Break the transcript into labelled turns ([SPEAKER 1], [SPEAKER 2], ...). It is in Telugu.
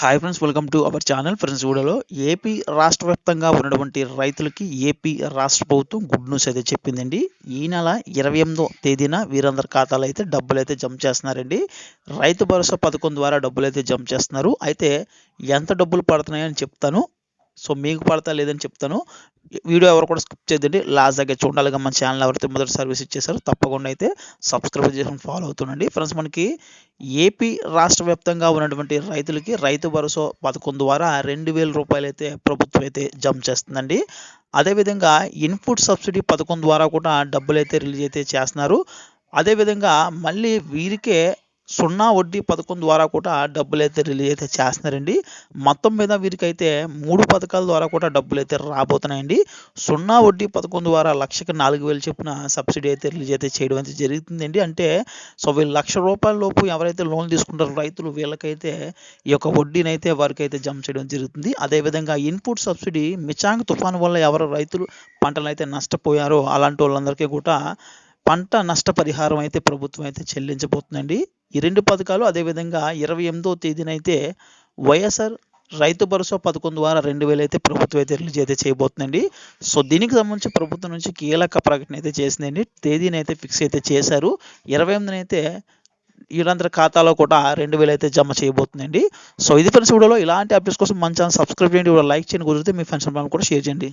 [SPEAKER 1] Hi friends welcome to our channel friends వీడియోలో ఏపీ రాష్ట్ర వ్యాప్తంగా ఉన్నటువంటి రైతులకి ఏపీ రాష్ట్ర ప్రభుత్వం గుడ్ న్యూస్ అయితే చెప్పిందండి. ఈ నెల ఇరవై ఎనిమిదో తేదీన వీరందరి ఖాతాలో అయితే డబ్బులు అయితే జమ చేస్తున్నారండి. రైతు భరోసా పథకం ద్వారా డబ్బులు అయితే జమ చేస్తున్నారు. అయితే ఎంత డబ్బులు పడుతున్నాయని చెప్తాను. సో మీకు పడతా లేదని చెప్తాను. వీడియో ఎవరు కూడా స్కిప్ చేయదండి లాస్ట్ దగ్గర చూడాలిగా మన ఛానల్ ఎవరైతే మొదటి సర్వీస్ ఇచ్చేసారో తప్పకుండా అయితే సబ్స్క్రైబ్ చేసుకుని ఫాలో అవుతుండండి. ఫ్రెండ్స్ మనకి ఏపీ రాష్ట్ర వ్యాప్తంగా ఉన్నటువంటి రైతులకి రైతు భరోసా పథకం ద్వారా రెండు వేల రూపాయలు అయితే ప్రభుత్వం అయితే జమ చేస్తుందండి. అదేవిధంగా ఇన్పుట్ సబ్సిడీ పథకం ద్వారా కూడా డబ్బులు అయితే రిలీజ్ అయితే చేస్తున్నారు. అదేవిధంగా మళ్ళీ వీరికే సున్నా వడ్డీ పథకం ద్వారా కూడా డబ్బులు అయితే రిలీజ్ అయితే చేస్తున్నారండి. మొత్తం మీద వీరికైతే మూడు పథకాల ద్వారా కూడా డబ్బులు అయితే రాబోతున్నాయండి. సున్నా వడ్డీ పథకం ద్వారా లక్షకి నాలుగు వేలు చొప్పున సబ్సిడీ అయితే రిలీజ్ అయితే చేయడం అయితే జరుగుతుందండి. అంటే సో వీళ్ళు లక్ష రూపాయల లోపు ఎవరైతే లోన్ తీసుకుంటారో రైతులు వీళ్ళకైతే ఈ యొక్క వడ్డీని అయితే వారికి అయితే జమ చేయడం జరుగుతుంది. అదేవిధంగా ఇన్పుట్ సబ్సిడీ మిచాంగ్ తుఫాను వల్ల ఎవరు రైతులు పంటలు అయితే నష్టపోయారో అలాంటి వాళ్ళందరికీ కూడా పంట నష్టపరిహారం అయితే ప్రభుత్వం అయితే చెల్లించబోతుందండి. ఈ రెండు పథకాలు అదేవిధంగా ఇరవై ఎనిమిదో తేదీన అయితే వైఎస్ఆర్ రైతు భరోసా పథకం ద్వారా రెండు వేలు అయితే ప్రభుత్వం అయితే రిలీజ్ అయితే చేయబోతుందండి. సో దీనికి సంబంధించి ప్రభుత్వం నుంచి కీలక ప్రకటన అయితే చేసిందండి. తేదీని అయితే ఫిక్స్ అయితే చేశారు. ఇరవై ఎనిమిదిన అయితే వీళ్ళందరి ఖాతాలో కూడా రెండు వేలు అయితే జమ చేయబోతుందండి. సో ఇది ఫ్రెండ్స్ వీడియోలో ఇలాంటి అప్డేట్స్ కోసం మంచి ఛానల్ సబ్స్క్రైబ్ చేయండి. లైక్ చేయండి. కుదిరితే మీ ఫ్రెండ్స్ కూడా షేర్ చేయండి.